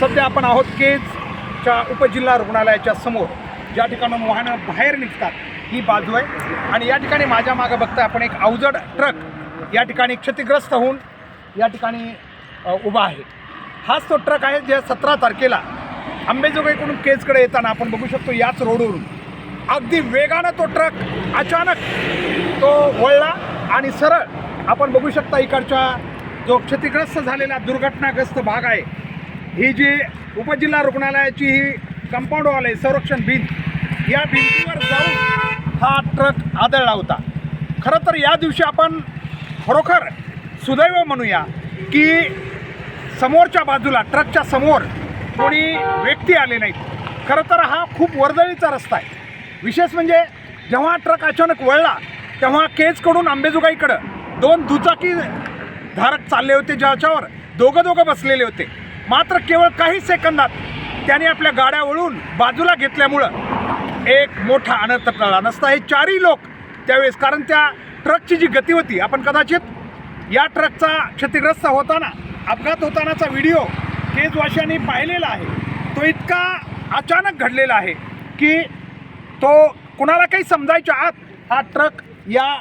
सध्या आपण आहोत केजच्या उपजिल्हा रुग्णालयाच्या समोर. ज्या ठिकाणून वाहनं बाहेर निघतात ही बाजू आहे. आणि या ठिकाणी माझ्या मागं बघता आपण एक अवजड ट्रक या ठिकाणी क्षतिग्रस्त होऊन या ठिकाणी उभा आहे. हाच तो ट्रक आहे जे सतरा तारखेला अंबेजोगाईकडून केजकडे येताना आपण बघू शकतो याच रोडवरून. अगदी वेगानं तो ट्रक अचानक तो वळला आणि सरळ आपण बघू शकता इकडच्या जो क्षतिग्रस्त झालेला दुर्घटनाग्रस्त भाग आहे ही जी उपजिल्हा रुग्णालयाची ही कंपाऊंड वॉल आहे संरक्षण भिंत या भिंतीवर जाऊन हा ट्रक आदळला होता. खरं तर या दिवशी आपण खरोखर सुदैव म्हणूया की समोरच्या बाजूला ट्रकच्या समोर कोणी व्यक्ती आले नाहीत. खरं तर हा खूप वर्दळीचा रस्ता आहे. विशेष म्हणजे जेव्हा ट्रक अचानक वळला तेव्हा केजकडून आंबेजोगाईकडं दोन दुचाकी धारक चालले होते ज्याच्यावर दोघं दोघं बसलेले होते. मात्र केवळ काही सेकंदात त्याने आपल्या गाड्या वळून बाजूला घेतल्यामुळं एक मोठा अनर्थ टळला. नसता हे चारही लोक त्यावेळेस कारण त्या ट्रकची जी गती होती आपण कदाचित या ट्रकचा क्षतिग्रस्त होताना अपघात होतानाचा व्हिडिओ केजवाशांनी पाहिलेला आहे. तो इतका अचानक घडलेला आहे की तो कुणाला काही समजायच्या आत हा ट्रक या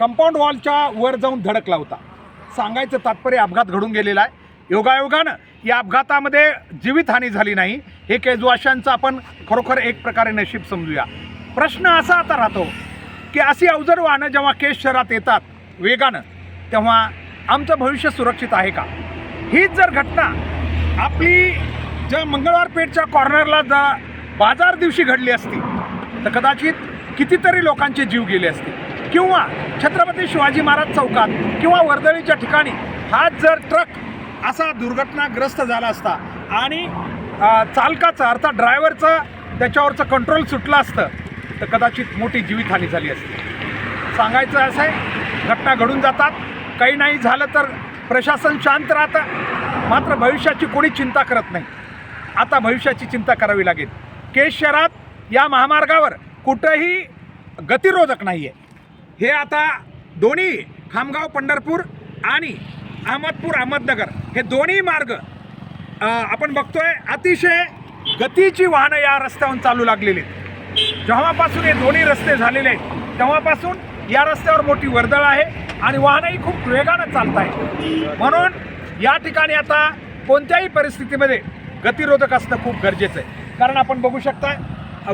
कंपाऊंड वॉलच्या वर जाऊन धडकला होता. सांगायचं तात्पर्य अपघात घडून गेलेला आहे. योगायोगानं या अपघातामध्ये जीवितहानी झाली नाही. हे केजवाशांचं आपण खरोखर एक प्रकारे नशीब समजूया. प्रश्न असा आता राहतो की अशी अवजड वाहनं जेव्हा केस शहरात येतात वेगानं तेव्हा आमचं भविष्य सुरक्षित आहे का? हीच जर घटना आपली ज्या मंगळवार पेठच्या कॉर्नरला जा बाजार दिवशी घडली असती तर कदाचित कितीतरी लोकांचे जीव गेले असते. किंवा छत्रपती शिवाजी महाराज चौकात किंवा वर्दळीच्या ठिकाणी हा जर ट्रक असा दुर्घटनाग्रस्त झाला असता. आणि चालकाचा अर्थात ड्रायव्हरचा त्याच्यावरचं कंट्रोल सुटलं असतं तर कदाचित मोठी जीवितहानी झाली असती. सांगायचं असं आहे घटना घडून जातात. काही नाही झालं तर प्रशासन शांत राहतं. मात्र भविष्याची कोणी चिंता करत नाही. आता भविष्याची चिंता करावी लागेल. केस शहरात या महामार्गावर कुठंही गतिरोधक नाही आहे हे आता दोन्ही खामगाव पंढरपूर आणि अहमदपूर अहमदनगर. हे दोन्ही मार्ग आपण बघतोय अतिशय गतीची वाहनं या रस्त्यावरून चालू लागलेली आहेत. जेव्हापासून हे दोन्ही रस्ते झालेले आहेत तेव्हापासून या रस्त्यावर मोठी वर्दळ आहे आणि वाहनही खूप वेगानं चालत आहे म्हणून या ठिकाणी आता कोणत्याही परिस्थितीमध्ये गतिरोधक असणं खूप गरजेचं आहे. कारण आपण बघू शकता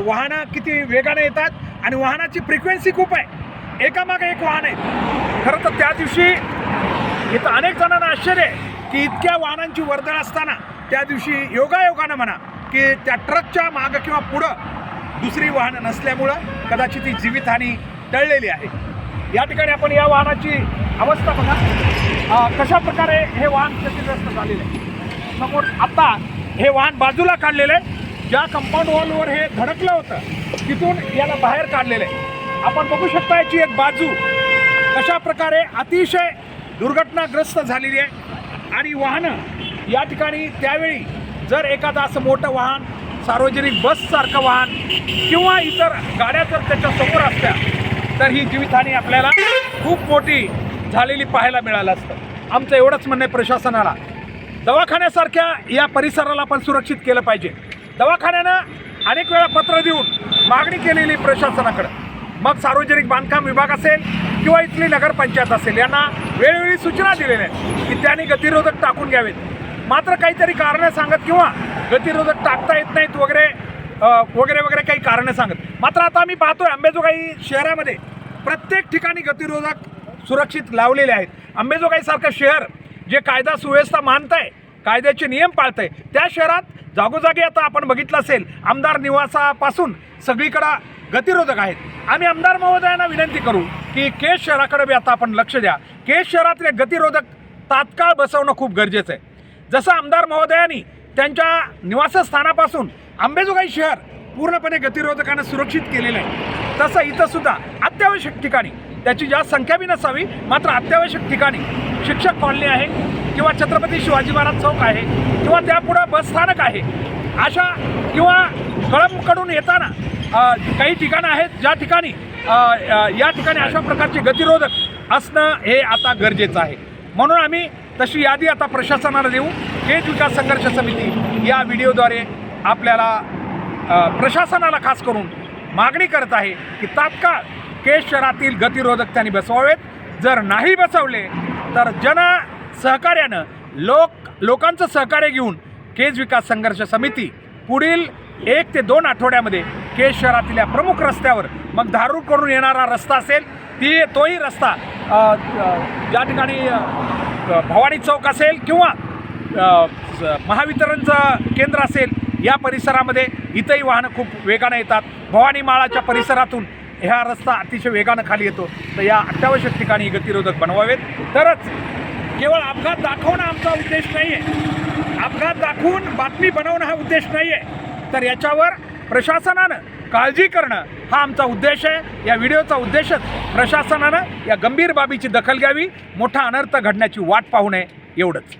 वाहनं किती वेगाने येतात आणि वाहनाची फ्रिक्वेन्सी खूप आहे. एकामागे एक वाहन आहे. खरं तर त्या दिवशी इथं अनेक जणांना आश्चर्य आहे की इतक्या वाहनांची वर्दळ असताना त्या दिवशी योगायोगानं म्हणा की त्या ट्रकच्या मागं किंवा पुढं दुसरी वाहनं नसल्यामुळं कदाचित ती जीवितहानी टळलेली आहे. या ठिकाणी आपण या वाहनाची अवस्था बघा. कशा प्रकारे हे वाहन क्षतिग्रस्त झालेलं आहे? समोर आता हे वाहन बाजूला काढलेलं आहे. ज्या कंपाऊंड वॉलवर हे धडकलं होतं तिथून याला बाहेर काढलेलं आहे. आपण बघू शकता याची एक बाजू कशा प्रकारे अतिशय दुर्घटनाग्रस्त झालेली आहे. आणि वाहनं या ठिकाणी त्यावेळी जर एखादं असं मोठं वाहन सार्वजनिक बससारखं वाहन किंवा इतर गाड्या जर त्याच्यासमोर तर ही जीवितहानी आपल्याला खूप मोठी झालेली पाहायला मिळालं असतं. आमचं एवढंच म्हणणं आहे प्रशासनाला. दवाखान्यासारख्या या परिसराला पण सुरक्षित केलं पाहिजे. दवाखान्यानं अनेक वेळा पत्र देऊन मागणी केलेली प्रशासनाकडं. मग सार्वजनिक बांधकाम विभाग असेल किंवा इथली नगरपंचायत असेल यांना वेळोवेळी सूचना दिलेल्या आहेत की त्यांनी गतिरोधक टाकून घ्यावेत. मात्र काहीतरी कारणं सांगत किंवा गतिरोधक टाकता येत नाहीत वगैरे वगैरे वगैरे काही कारणं सांगत. मात्र आता आम्ही पाहतोय अंबेजोगाई शहरामध्ये प्रत्येक ठिकाणी गतिरोधक सुरक्षित लावलेले आहेत. अंबेजोगाईसारखं शहर जे कायदा सुव्यवस्था मानत आहे कायद्याचे नियम पाळत आहे त्या शहरात जागोजागी आता आपण बघितलं असेल आमदार निवासापासून सगळीकडं गतिरोधक आहेत. आम्ही आमदार महोदयांना विनंती करू की केस शहराकडे बी आता आपण लक्ष द्या. केस शहरातले गतिरोधक तात्काळ बसवणं खूप गरजेचं आहे. जसं आमदार महोदयांनी त्यांच्या निवासस्थानापासून अंबेजोगाई शहर पूर्णपणे गतिरोधकानं सुरक्षित केलेलं आहे. तसं इथंसुद्धा अत्यावश्यक ठिकाणी त्याची जास्त संख्या बी नसावी मात्र अत्यावश्यक ठिकाणी शिक्षक कॉलनी आहे किंवा छत्रपती शिवाजी महाराज चौक आहे किंवा त्यापुढं बसस्थानक आहे. अशा किंवा कळंबकडून येताना काही ठिकाणं आहेत ज्या ठिकाणी या ठिकाणी अशा प्रकारचे गतिरोधक असणं हे आता गरजेचं आहे. म्हणून आम्ही तशी यादी आता प्रशासनाला देऊ. केज विकास संघर्ष समिती या व्हिडिओद्वारे आपल्याला प्रशासनाला खास करून मागणी करत आहे की तात्काळ केज शहरातील गतिरोधक त्यांनी बसवावेत. जर नाही बसवले तर जन सहकार्यानं लोक लोकांचं सहकार्य घेऊन केज विकास संघर्ष समिती पुढील एक ते दोन आठवड्यामध्ये केज शहरातील प्रमुख रस्त्यावर मग धारूर करून येणारा रस्ता असेल ती तोही रस्ता या ज्या ठिकाणी भवानी चौक असेल किंवा स- महावितरणचं केंद्र असेल या परिसरामध्ये इथंही वाहनं खूप वेगानं येतात. भवानी माळाच्या परिसरातून ह्या रस्ता अतिशय वेगानं खाली येतो. तर या अत्यावश्यक ठिकाणी गतिरोधक बनवावेत. तरच केवळ अपघात दाखवणं आमचा उद्देश नाही आहे अपघात दाखवून बातमी बनवणं हा उद्देश नाही आहे तर याच्यावर प्रशासनानं काळजी करणं हा आमचा उद्देश आहे. या व्हिडिओचा उद्देशच प्रशासनानं या गंभीर बाबीची दखल घ्यावी. मोठा अनर्थ घडण्याची वाट पाहू नये. एवढंच.